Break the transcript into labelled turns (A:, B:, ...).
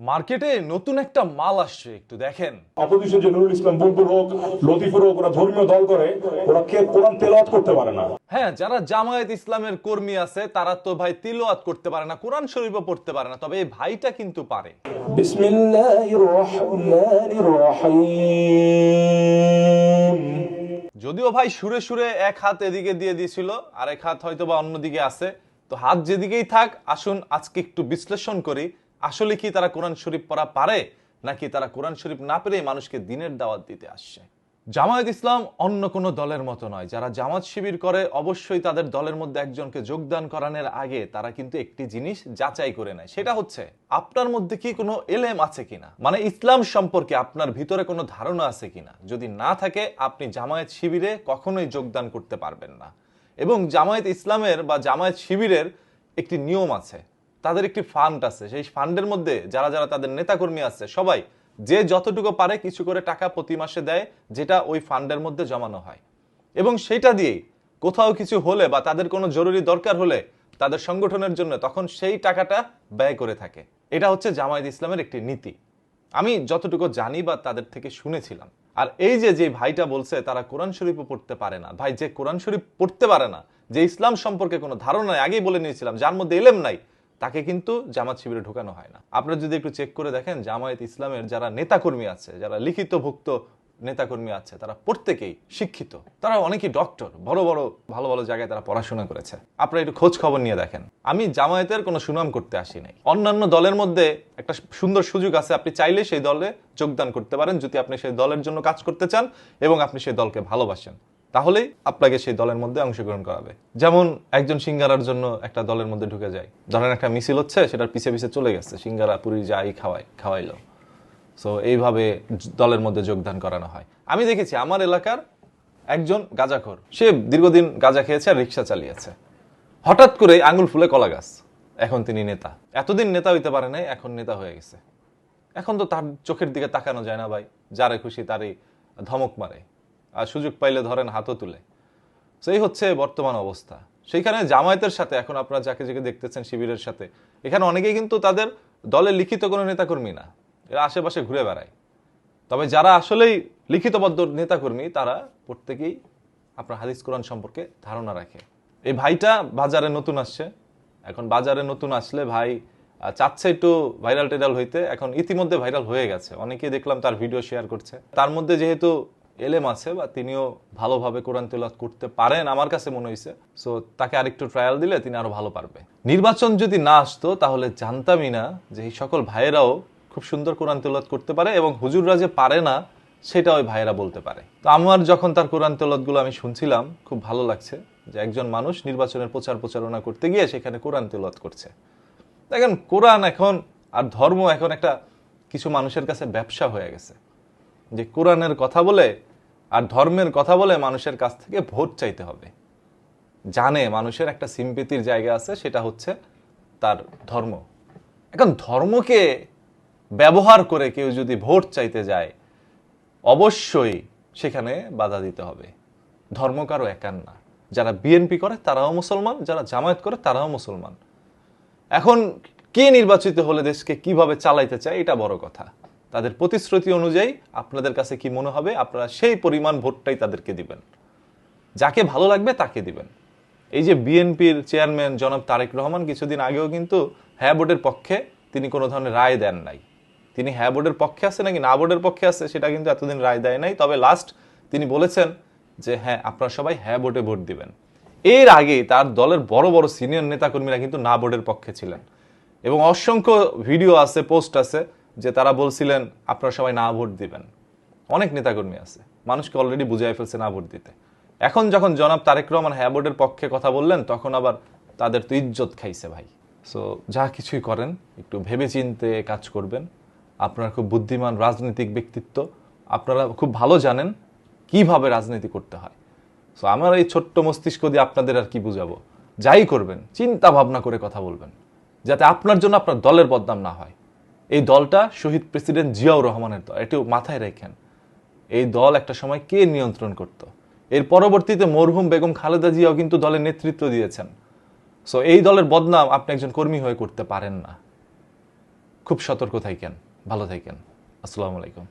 A: মার্কেটে নতুন একটা মাল আসছে একটু দেখেন।
B: অপোজিশন যে নুরুল ইসলাম বুলবুল হোক লতিফুর হোক ওরা ধর্মীয় দল করে ওরা কে কোরআন তেলাওয়াত করতে পারে না?
A: হ্যাঁ যারা জামায়াত ইসলামের কর্মী আছে তারা তো ভাই তিলওয়াত করতে পারে না কোরআন শরীফও পড়তে পারে না তবে এই ভাইটা কিন্তু পারে।
B: বিসমিল্লাহির রহমানির রহিম।
A: যদিও ভাই সুরে সুরে এক হাত এদিকে দিয়ে দিয়েছিল আর এক হাত হয়তো বা অন্যদিকে আছে। তো হাত যেদিকেই থাক আসুন আজকে একটু বিশ্লেষণ করি আসলে কি তারা কোরআন শরীফ পড়া পারে, নাকি তারা কোরআন শরীফ না পেরে মানুষকে দিনের দাওয়াত দিতে আসছে? জামায়াত ইসলাম অন্য কোনো দলের মতো নয়। যারা জামাত শিবির করে, অবশ্যই তাদের দলের মধ্যে একজনকে যোগদান করানোর আগে তারা কিন্তু একটি জিনিস যাচাই করে নেয়। সেটা হচ্ছে, আপনার মধ্যে কি কোনো এলেম আছে কিনা? মানে ইসলাম সম্পর্কে আপনার ভিতরে কোনো ধারণা আছে কিনা? যদি না থাকে, আপনি জামায়াত শিবিরে কখনোই যোগদান করতে পারবেন না। এবং জামায়াত ইসলামের বা জামায়াত শিবিরের একটি নিয়ম আছে তাদের একটি ফান্ড আছে। সেই ফান্ডের মধ্যে যারা যারা তাদের নেতাকর্মী আছে, সবাই যে যতটুকু পারে কিছু করে টাকা প্রতি মাসে দেয়, যেটা ওই ফান্ডের মধ্যে জমানো হয়। এবং সেটা দিয়েই কোথাও কিছু হলে বা তাদের কোনো জরুরি দরকার হলে তাদের সংগঠনের জন্য তখন সেই টাকাটা ব্যয় করে থাকে। এটা হচ্ছে জামায়াত ইসলামের একটি নীতি। আমি যতটুকু জানি বা তাদের থেকে শুনেছিলাম। আর এই যে যে ভাইটা বলছে, তারা কোরআন শরীফও পড়তে পারে না। ভাই, যে কোরআন শরীফ পড়তে পারে না, যে ইসলাম সম্পর্কে কোনো ধারণা আগেই বলে নিয়েছিলাম, যার মধ্যে এলেম নাই তাকে কিন্তু জামাত শিবিরে ঢোকানো হয় না। আপনারা যদি একটু চেক করে দেখেন, জামায়াত ইসলামের যারা নেতাকর্মী আছে, যারা লিখিতভুক্ত নেতাকর্মী আছে, তারা প্রত্যেকেই শিক্ষিত। তারা অনেকেই ডক্টর বড় বড়, ভালো ভালো জায়গায় তারা পড়াশোনা করেছে। আপনারা একটু খোঁজ খবর নিয়ে দেখেন। আমি জামায়াতের কোনো সুনাম করতে আসি নাই। অন্যান্য দলের মধ্যে একটা সুন্দর সুযোগ আছে, আপনি চাইলে সেই দলে যোগদান করতে পারেন। যদি আপনি সেই দলের জন্য কাজ করতে চান এবং আপনি সেই দলকে ভালোবাসেন। তাহলেই আপনাকে সেই দলের মধ্যে অংশগ্রহণ করাবে। যেমন একজন সিঙ্গারার জন্য একটা দলের মধ্যে ঢুকে যায়। ধরেন একটা মিছিল হচ্ছে সেটার পিছে পিছে চলে গেছে, সিঙ্গারা পুরি যাই খাওয়াই খাওয়াইলো। সো এইভাবে দলের মধ্যে যোগদান করানো হয়। আমি দেখেছি আমার এলাকার একজন গাঁজাখোর, সে দীর্ঘদিন গাঁজা খেয়েছে আর রিক্সা চালিয়েছে। হঠাৎ করে আঙুল ফুলে কলা গাছ। এখন তিনি নেতা। এতদিন নেতা হইতে পারে নাই, এখন নেতা হয়ে গেছে। এখন তো তার চোখের দিকে তাকানো যায় না ভাই। যারে খুশি তারই ধমক মারে। আর সুযোগ পাইলে ধরেন হাতও তুলে। সেই হচ্ছে বর্তমান অবস্থা। সেইখানে জামায়াতের সাথে, এখন আপনারা যাকে যাকে দেখতেছেন শিবিরের সাথে, এখানে অনেকেই কিন্তু তাদের দলে লিখিত কোনো নেতাকর্মী না। এরা আশেপাশে ঘুরে বেড়ায়। তবে যারা আসলেই লিখিতবদ্ধ নেতাকর্মী, তারা প্রত্যেকেই আপনার হাদিস কোরআন সম্পর্কে ধারণা রাখে। এই ভাইটা বাজারে নতুন আসছে। এখন বাজারে নতুন আসলে ভাই চাচ্ছে একটু ভাইরাল টেরাল হইতে। এখন ইতিমধ্যে ভাইরাল হয়ে গেছে। অনেকেই দেখলাম তার ভিডিও শেয়ার করছে। তার মধ্যে যেহেতু এলেম আছে বা তিনিও ভালোভাবে কোরআন তেলাওয়াত করতে পারেন আমার কাছে মনে হয়েছে সো তাকে আরেকটু ট্রায়াল দিলে তিনি আরও ভালো পারবে। নির্বাচন যদি না আসতো, তাহলে জানতামই না যে এই সকল ভাইয়েরাও খুব সুন্দর কোরআন তেলাওয়াত করতে পারে এবং হুজুররা যে পারে না, সেটা ওই ভাইয়েরা বলতে পারে। তো আমার যখন তার কোরআন তেলাওয়াতগুলো আমি শুনছিলাম, খুব ভালো লাগছে যে একজন মানুষ নির্বাচনের প্রচার প্রচারণা করতে গিয়ে সেখানে কোরআন তেলত করছে। দেখেন, কোরআন এখন আর ধর্ম এখন একটা কিছু মানুষের কাছে ব্যবসা হয়ে গেছে। যে কোরআনের কথা বলে আর ধর্মের কথা বলে মানুষের কাছ থেকে ভোট চাইতে হবে। জানে মানুষের একটা সিম্পিতির জায়গা আছে, সেটা হচ্ছে তার ধর্ম। এখন ধর্মকে ব্যবহার করে কেউ যদি ভোট চাইতে যায়, অবশ্যই সেখানে বাধা দিতে হবে। ধর্ম কারও একার না। যারা বিএনপি করে, তারাও মুসলমান, যারা জামায়াত করে, তারাও মুসলমান। এখন কে নির্বাচিত হলে দেশকে কীভাবে চালাইতে চায়, এটা বড় কথা। তাদের প্রতিশ্রুতি অনুযায়ী আপনাদের কাছে কি মনে হবে, আপনারা সেই পরিমাণ ভোটটাই তাদেরকে দিবেন। যাকে ভালো লাগবে তাকে দিবেন। এই যে বিএনপির চেয়ারম্যান জনাব তারেক রহমান কিছুদিন আগেও কিন্তু হ্যাঁ বোর্ডের পক্ষে তিনি কোনো ধরনের রায় দেন নাই। তিনি হ্যাঁ বোর্ডের পক্ষে আছে নাকি না বোর্ডের পক্ষে আছে সেটা কিন্তু এতদিন রায় দেয় নাই। তবে লাস্ট তিনি বলেছেন যে হ্যাঁ আপনারা সবাই হ্যাঁ বোর্ডে ভোট দিবেন। এর আগে তার দলের বড় বড় সিনিয়র নেতাকর্মীরা কিন্তু না বোর্ডের পক্ষে ছিলেন। এবং অসংখ্য ভিডিও আছে পোস্ট আছে। যে তারা বলছিলেন, আপনারা সবাই না ভোট দিবেন। অনেক নেতাকর্মী আছে। মানুষকে অলরেডি বুঝাই ফেলছে না ভোট দিতে। এখন যখন জনাব তারেক রহমান হ্যাঁ বোর্ডের পক্ষে কথা বললেন, তখন আবার তাদের তো ইজ্জত খাইছে ভাই। সো যা কিছুই করেন, একটু ভেবে চিনতে কাজ করবেন। আপনারা খুব বুদ্ধিমান রাজনৈতিক ব্যক্তিত্ব। আপনারা খুব ভালো জানেন কীভাবে রাজনীতি করতে হয়। সো আমার এই ছোট্ট মস্তিষ্ক দিয়ে আপনাদের আর কি বুঝাবো? যাই করবেন, চিন্তা ভাবনা করে কথা বলবেন। যাতে আপনার জন্য আপনার দলের বদনাম না হয়। এই দলটা শহীদ প্রেসিডেন্ট জিয়াউর রহমানের দল। এটিও মাথায় রেখেন। এই দল একটা সময় কে নিয়ন্ত্রণ করত? এর পরবর্তীতে মরহুম বেগম খালেদা জিয়াও কিন্তু দলের নেতৃত্ব দিয়েছেন। সো এই দলের বদনাম আপনি একজন কর্মী হয়ে করতে পারেন না। খুব সতর্ক থাকেন। ভালো থাকেন। আসসালামু আলাইকুম।